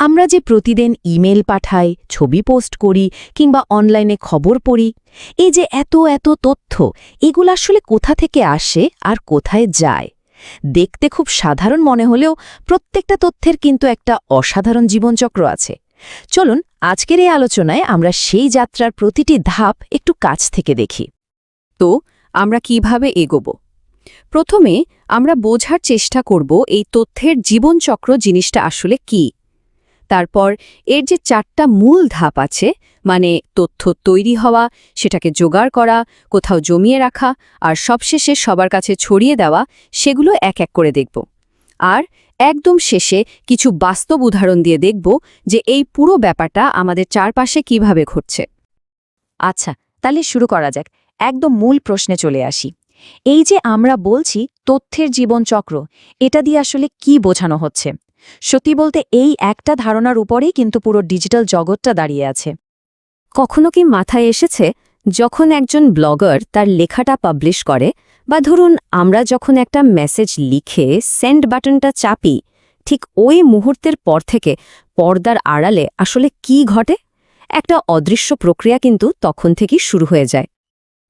আমরা যে প্রতিদিন ইমেল পাঠাই, ছবি পোস্ট করি কিংবা অনলাইনে খবর পড়ি, এই যে এত এত তথ্য, এগুলো আসলে কোথা থেকে আসে আর কোথায় যায়? দেখতে খুব সাধারণ মনে হলেও প্রত্যেকটা তথ্যের কিন্তু একটা অসাধারণ জীবনচক্র আছে। চলুন, আজকের এই আলোচনায় আমরা সেই যাত্রার প্রতিটি ধাপ একটু কাছ থেকে দেখি। তো, আমরা কীভাবে এগোব? প্রথমে আমরা বোঝার চেষ্টা করব এই তথ্যের জীবনচক্র জিনিসটা আসলে কি। তারপর এর যে চারটা মূল ধাপ আছে মানে তথ্য তৈরি হওয়া, সেটাকে জোগাড় করা, কোথাও জমিয়ে রাখা, আর সবশেষে সবার কাছে ছড়িয়ে দেওয়া, সেগুলো এক এক করে দেখব। আর একদম শেষে কিছু বাস্তব উদাহরণ দিয়ে দেখব যে এই পুরো ব্যাপারটা আমাদের চারপাশে কীভাবে ঘটছে। আচ্ছা তাহলে শুরু করা যাক। একদম মূল প্রশ্নে চলে আসি। এই যে আমরা বলছি তথ্যের জীবনচক্র, এটা দিয়ে আসলে কি বোঝানো হচ্ছে? সত্যি বলতে এই একটা ধারণার উপরেই কিন্তু পুরো ডিজিটাল জগৎটা দাঁড়িয়ে আছে। কখনো কি মাথায় এসেছে, যখন একজন ব্লগার তার লেখাটা পাবলিশ করে বা ধরুন আমরা যখন একটা মেসেজ লিখে সেন্ড বাটনটা চাপি, ঠিক ওই মুহূর্তের পর থেকে পর্দার আড়ালে আসলে কি ঘটে? একটা অদৃশ্য প্রক্রিয়া কিন্তু তখন থেকেই শুরু হয়ে যায়।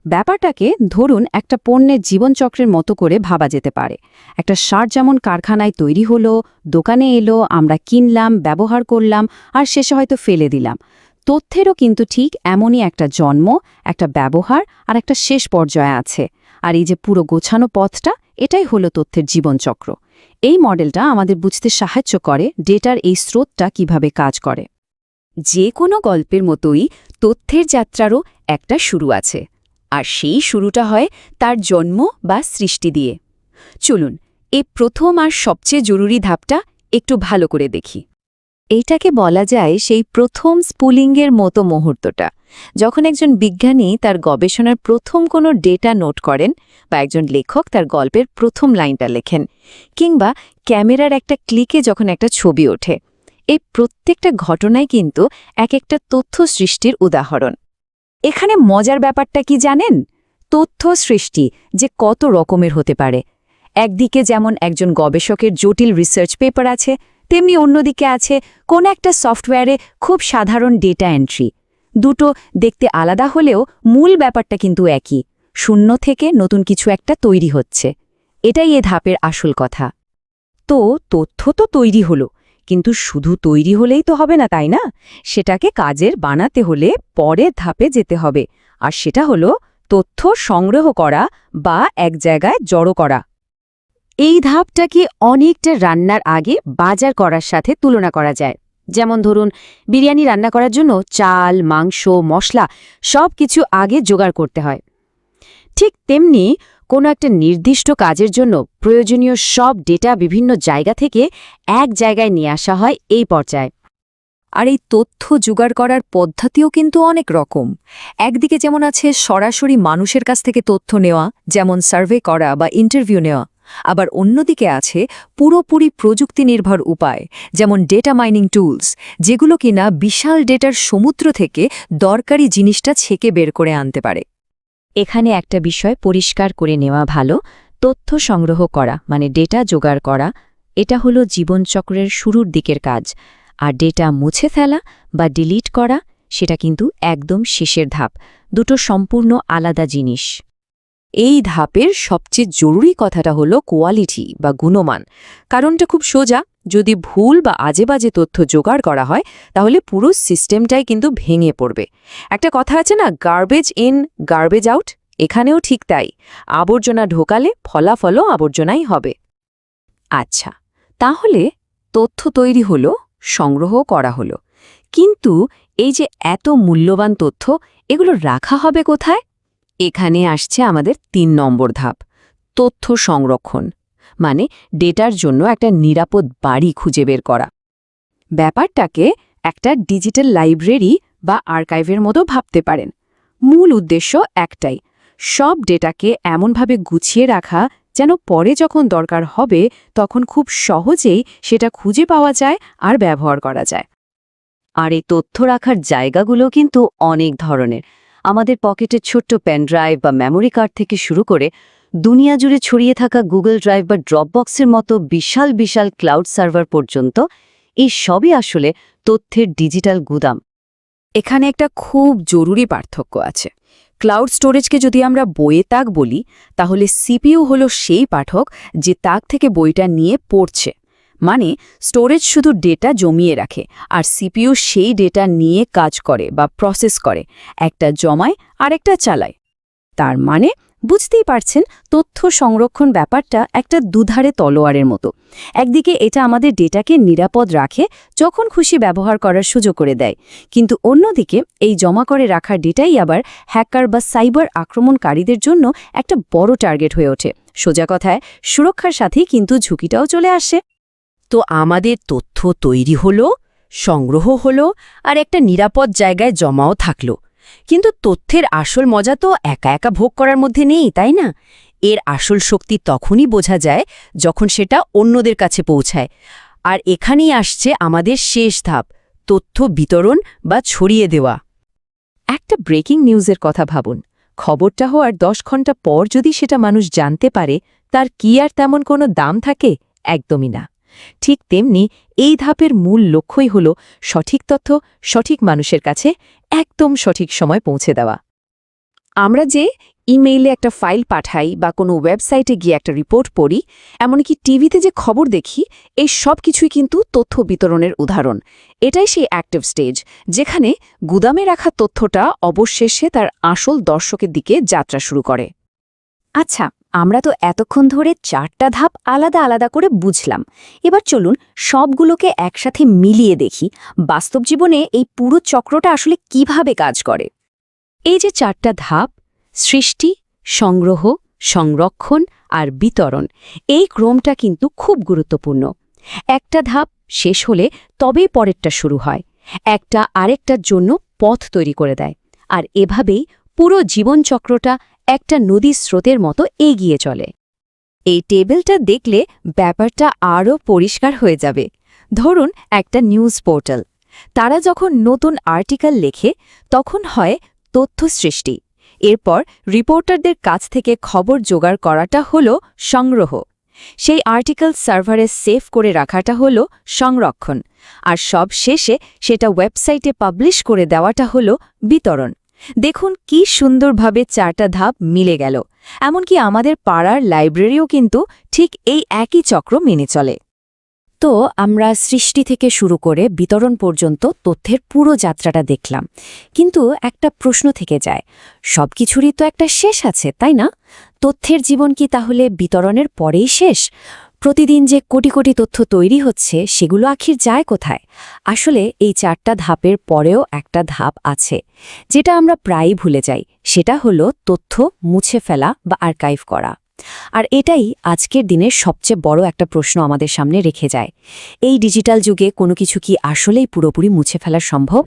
ব্যাপারটাকে ধরুন একটা পণ্যের জীবনচক্রের মতো করে ভাবা যেতে পারে। একটা সার যেমন কারখানায় তৈরি হলো, দোকানে এলো, আমরা কিনলাম, ব্যবহার করলাম, আর শেষে হয়তো ফেলে দিলাম। তথ্যেরও কিন্তু ঠিক এমনই একটা জন্ম, একটা ব্যবহার আর একটা শেষ পর্যায়ে আছে। আর এই যে পুরো গোছানো পথটা, এটাই হলো তথ্যের জীবনচক্র। এই মডেলটা আমাদের বুঝতে সাহায্য করে ডেটার এই স্রোতটা কীভাবে কাজ করে। যে কোনো গল্পের মতোই তথ্যের যাত্রারও একটা শুরু আছে। আর সেই শুরুটা হয় তার জন্ম বা সৃষ্টি দিয়ে। চলুন, এ প্রথম আর সবচেয়ে জরুরি ধাপটা একটু ভালো করে দেখি। এইটাকে বলা যায় সেই প্রথম স্পুলিংয়ের মতো মুহূর্তটা। যখন একজন বিজ্ঞানী তার গবেষণার প্রথম কোনো ডেটা নোট করেন বা একজন লেখক তার গল্পের প্রথম লাইনটা লেখেন কিংবা ক্যামেরার একটা ক্লিকে যখন একটা ছবি ওঠে, এই প্রত্যেকটা ঘটনাই কিন্তু এক একটা তথ্য সৃষ্টির উদাহরণ। এখানে মজার ব্যাপারটা কি জানেন? তথ্য সৃষ্টি যে কত রকমের হতে পারে। একদিকে যেমন একজন গবেষকের জটিল রিসার্চ পেপার আছে, তেমনি অন্যদিকে আছে কোন একটা সফটওয়্যারে খুব সাধারণ ডেটা এন্ট্রি দুটো দেখতে আলাদা হলেও মূল ব্যাপারটা কিন্তু একই। শূন্য থেকে নতুন কিছু একটা তৈরি হচ্ছে। এটাই এ ধাপের আসল কথা। তো তথ্য তো তৈরি হলো। কিন্তু শুধু তৈরি হলেই তো হবে না, তাই না? সেটাকে কাজের বানাতে হলে পরের ধাপে যেতে হবে। আর সেটা হলো তথ্য সংগ্রহ করা বা এক জায়গায় জড়ো করা। এই ধাপটাকে অনেকটা রান্নার আগে বাজার করার সাথে তুলনা করা যায়। যেমন ধরুন, বিরিয়ানি রান্না করার জন্য চাল, মাংস, মশলা সব কিছু আগে জোগাড় করতে হয়। ঠিক তেমনি কোনো একটা নির্দিষ্ট কাজের জন্য প্রয়োজনীয় সব ডেটা বিভিন্ন জায়গা থেকে এক জায়গায় নিয়ে আসা হয় এই পর্যায়ে। আর এই তথ্য জোগাড় করার পদ্ধতিও কিন্তু অনেক রকম। একদিকে যেমন আছে সরাসরি মানুষের কাছ থেকে তথ্য নেওয়া, যেমন সার্ভে করা বা ইন্টারভিউ নেওয়া। আবার অন্যদিকে আছে পুরোপুরি প্রযুক্তি নির্ভর উপায়, যেমন ডেটা মাইনিং টুলস, যেগুলো কিনা বিশাল ডেটার সমুদ্র থেকে দরকারি জিনিসটা ছেকে বের করে আনতে পারে। এখানে একটা বিষয় পরিষ্কার করে নেওয়া ভালো, তথ্য সংগ্রহ করা মানে ডেটা জোগাড় করা, এটা হলো জীবনচক্রের শুরুর দিকের কাজ। আর ডেটা মুছে ফেলা বা ডিলিট করা, সেটা কিন্তু একদম শেষের ধাপ। দুটো সম্পূর্ণ আলাদা জিনিস। এই ধাপের সবচেয়ে জরুরি কথাটা হলো কোয়ালিটি বা গুণমান। কারণটা খুব সোজা, যদি ভুল বা আজে বাজে তথ্য জোগাড় করা হয়, তাহলে পুরো সিস্টেমটাই কিন্তু ভেঙে পড়বে। একটা কথা আছে না গার্বেজ ইন গার্বেজ আউট এখানেও ঠিক তাই। আবর্জনা ঢোকালে ফলাফলও আবর্জনাই হবে। আচ্ছা তাহলে তথ্য তৈরি হলো, সংগ্রহ করা হলো। কিন্তু এই যে এত মূল্যবান তথ্য, এগুলো রাখা হবে কোথায়? এখানে আসছে আমাদের তিন নম্বর ধাপ, তথ্য সংরক্ষণ মানে ডেটার জন্য একটা নিরাপদ বাড়ি খুঁজে বের করা। ব্যাপারটাকে একটা ডিজিটাল লাইব্রেরি বা আর্কাইভের মতো ভাবতে পারেন। মূল উদ্দেশ্য একটাই, সব ডেটাকে এমনভাবে গুছিয়ে রাখা যেন পরে যখন দরকার হবে তখন খুব সহজেই সেটা খুঁজে পাওয়া যায় আর ব্যবহার করা যায়। আর এই তথ্য রাখার জায়গাগুলো কিন্তু অনেক ধরনের। আমাদের পকেটের ছোট্ট পেন ড্রাইভ বা মেমোরি কার্ড থেকে শুরু করে দুনিয়া জুড়ে ছড়িয়ে থাকা গুগল ড্রাইভ বা ড্রপবক্সের মতো বিশাল বিশাল ক্লাউড সার্ভার পর্যন্ত এই সবই আসলে তথ্যের ডিজিটাল গুদাম। এখানে একটা খুব জরুরি পার্থক্য আছে। ক্লাউড স্টোরেজকে যদি আমরা বইয়ে তাক বলি, তাহলে সিপিইউ হলো সেই পাঠক যে তাক থেকে বইটা নিয়ে পড়ছে। মানে স্টোরেজ শুধু ডেটা জমিয়ে রাখে, আর সিপিইউ সেই ডেটা নিয়ে কাজ করে বা প্রসেস করে, একটা জমায় আর একটা চালায়। তার মানে বুঝতেই পারছেন, তথ্য সংরক্ষণ ব্যাপারটা একটা দুধারে তলোয়ারের মতো। একদিকে এটা আমাদের ডেটাকে নিরাপদ রাখে, যখন খুশি ব্যবহার করার সুযোগ করে দেয়। কিন্তু অন্যদিকে এই জমা করে রাখার ডেটাই আবার হ্যাকার বা সাইবার আক্রমণকারীদের জন্য একটা বড় টার্গেট হয়ে ওঠে। সোজা কথায়, সুরক্ষার সাথেই কিন্তু ঝুঁকিটাও চলে আসে। তো আমাদের তথ্য তৈরি হলো, সংগ্রহ হলো আর একটা নিরাপদ জায়গায় জমাও থাকল। কিন্তু তথ্যের আসল মজা তো একা একা ভোগ করার মধ্যে নেই, তাই না? এর আসল শক্তি তখনই বোঝা যায় যখন সেটা অন্যদের কাছে পৌঁছায়। আর এখানেই আসছে আমাদের শেষ ধাপ, তথ্য বিতরণ বা ছড়িয়ে দেওয়া। একটা ব্রেকিং নিউজের কথা ভাবুন। খবরটা হওয়ার দশ ঘণ্টা পর যদি সেটা মানুষ জানতে পারে, তার কি আর তেমন কোনো দাম থাকে? একদমই না। ঠিক তেমনি এই ধাপের মূল লক্ষ্যই হল সঠিক তথ্য সঠিক মানুষের কাছে একদম সঠিক সময় পৌঁছে দেওয়া। আমরা যে ইমেইলে একটা ফাইল পাঠাই বা কোনো ওয়েবসাইটে গিয়ে একটা রিপোর্ট পড়ি, এমনকি টিভিতে যে খবর দেখি, এই সব কিছুই কিন্তু তথ্য বিতরণের উদাহরণ। এটাই সেই অ্যাক্টিভ স্টেজ যেখানে গুদামে রাখা তথ্যটা অবশেষে তার আসল দর্শকের দিকে যাত্রা শুরু করে। আচ্ছা আমরা তো এতক্ষণ ধরে চারটা ধাপ আলাদা আলাদা করে বুঝলাম। এবার চলুন সবগুলোকে একসাথে মিলিয়ে দেখি, বাস্তব জীবনে এই পুরো চক্রটা আসলে কীভাবে কাজ করে। এই যে চারটা ধাপ, সৃষ্টি, সংগ্রহ, সংরক্ষণ আর বিতরণ, এই ক্রমটা কিন্তু খুব গুরুত্বপূর্ণ। একটা ধাপ শেষ হলে তবেই পরেরটা শুরু হয়, একটা আরেকটার জন্য পথ তৈরি করে দেয়, আর এভাবেই পুরো জীবনচক্রটা একটা নদী স্রোতের মতো এগিয়ে চলে। এই টেবিলটা দেখলে ব্যাপারটা আরও পরিষ্কার হয়ে যাবে। ধরুন একটা নিউজ পোর্টাল। তারা যখন নতুন আর্টিকেল লেখে, তখন হয় তথ্য সৃষ্টি। এরপর রিপোর্টারদের কাছ থেকে খবর জোগাড় করাটা হল সংগ্রহ। সেই আর্টিকেল সার্ভারে সেভ করে রাখাটা হল সংরক্ষণ। আর সব শেষে সেটা ওয়েবসাইটে পাবলিশ করে দেওয়াটা হল বিতরণ। দেখুন কি সুন্দরভাবে চারটা ধাপ মিলে গেল। এমনকি আমাদের পাড়ার লাইব্রেরিও কিন্তু ঠিক এই একই চক্র মেনে চলে। তো আমরা সৃষ্টি থেকে শুরু করে বিতরণ পর্যন্ত তথ্যের পুরো যাত্রাটা দেখলাম। কিন্তু একটা প্রশ্ন থেকে যায়, সবকিছুরই তো একটা শেষ আছে, তাই না? তথ্যের জীবন কি তাহলে বিতরণের পরেই শেষ? প্রতিদিন যে কোটি কোটি তথ্য তৈরি হচ্ছে, সেগুলো আখির যায় কোথায়? আসলে এই চারটা ধাপের পরেও একটা ধাপ আছে। যেটা আমরা প্রায়ই ভুলে যাই, সেটা হলো তথ্য মুছে ফেলা বা আর্কাইভ করা। আর এটাই আজকের দিনের সবচেয়ে বড় একটা প্রশ্ন আমাদের সামনে রেখে যায়। এই ডিজিটাল যুগে কোনো কিছু কি আসলেই পুরোপুরি মুছে ফেলা সম্ভব?